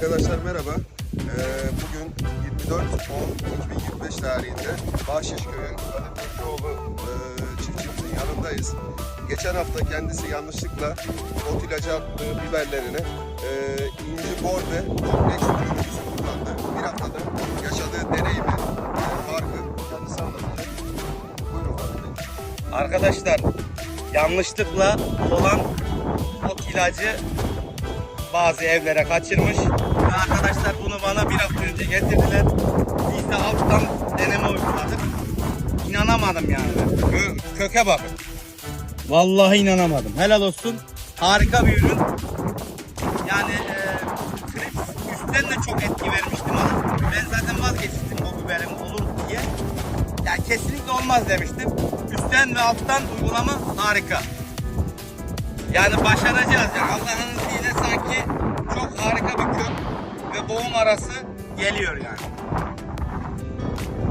Arkadaşlar merhaba. Ee, bugün 24 10 2025 tarihinde Bahşişköy'ün Kadir Türkoğlu e, çiftçimizin yanındayız. Geçen hafta kendisi yanlışlıkla ot ilacı attığı biberlerine e, inci bor ve kompleks ürünümüzü kullandı. Bir haftada yaşadığı deneyimi, e, farkı kendisi anlatacak. Buyurun Arkadaşlar yanlışlıkla olan ot ilacı bazı evlere kaçırmış. Arkadaşlar bunu bana bir hafta önce getirdiler. Biz de alttan deneme uyguladık. İnanamadım yani. Kö- köke bakın. Vallahi inanamadım. Helal olsun. Harika bir ürün. Yani e, Krips üstten de çok etki vermiştim ama ben zaten vazgeçtim bu biberin olur diye. Ya kesinlikle olmaz demiştim. Üstten ve alttan uygulama harika. Yani başaracağız. Yani Allah'ın izniyle sanki çok harika bir kök ve boğum arası geliyor yani.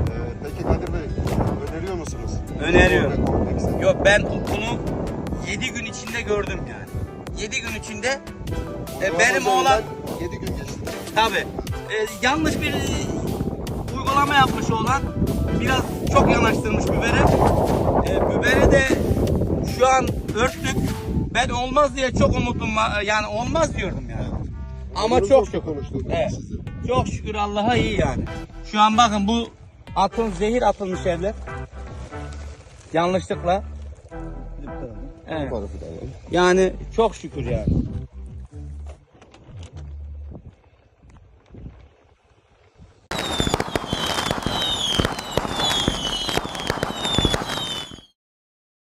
E, peki Kadir Bey, öneriyor musunuz? Öneriyorum. Yok ben bunu 7 gün içinde gördüm yani. 7 gün içinde e, benim oğlan 7 gün geçti. Tabi. yanlış bir e, uygulama yapmış olan biraz çok yanaştırmış biberi. E, biberi de şu an örttük. Ben olmaz diye çok umutlum var. Yani olmaz diyordum yani. Ama Bunu çok konuştuk Evet. size. çok şükür Allah'a iyi yani. Şu an bakın bu atın zehir atılmış evler. Yanlışlıkla. Evet. Yani çok şükür yani.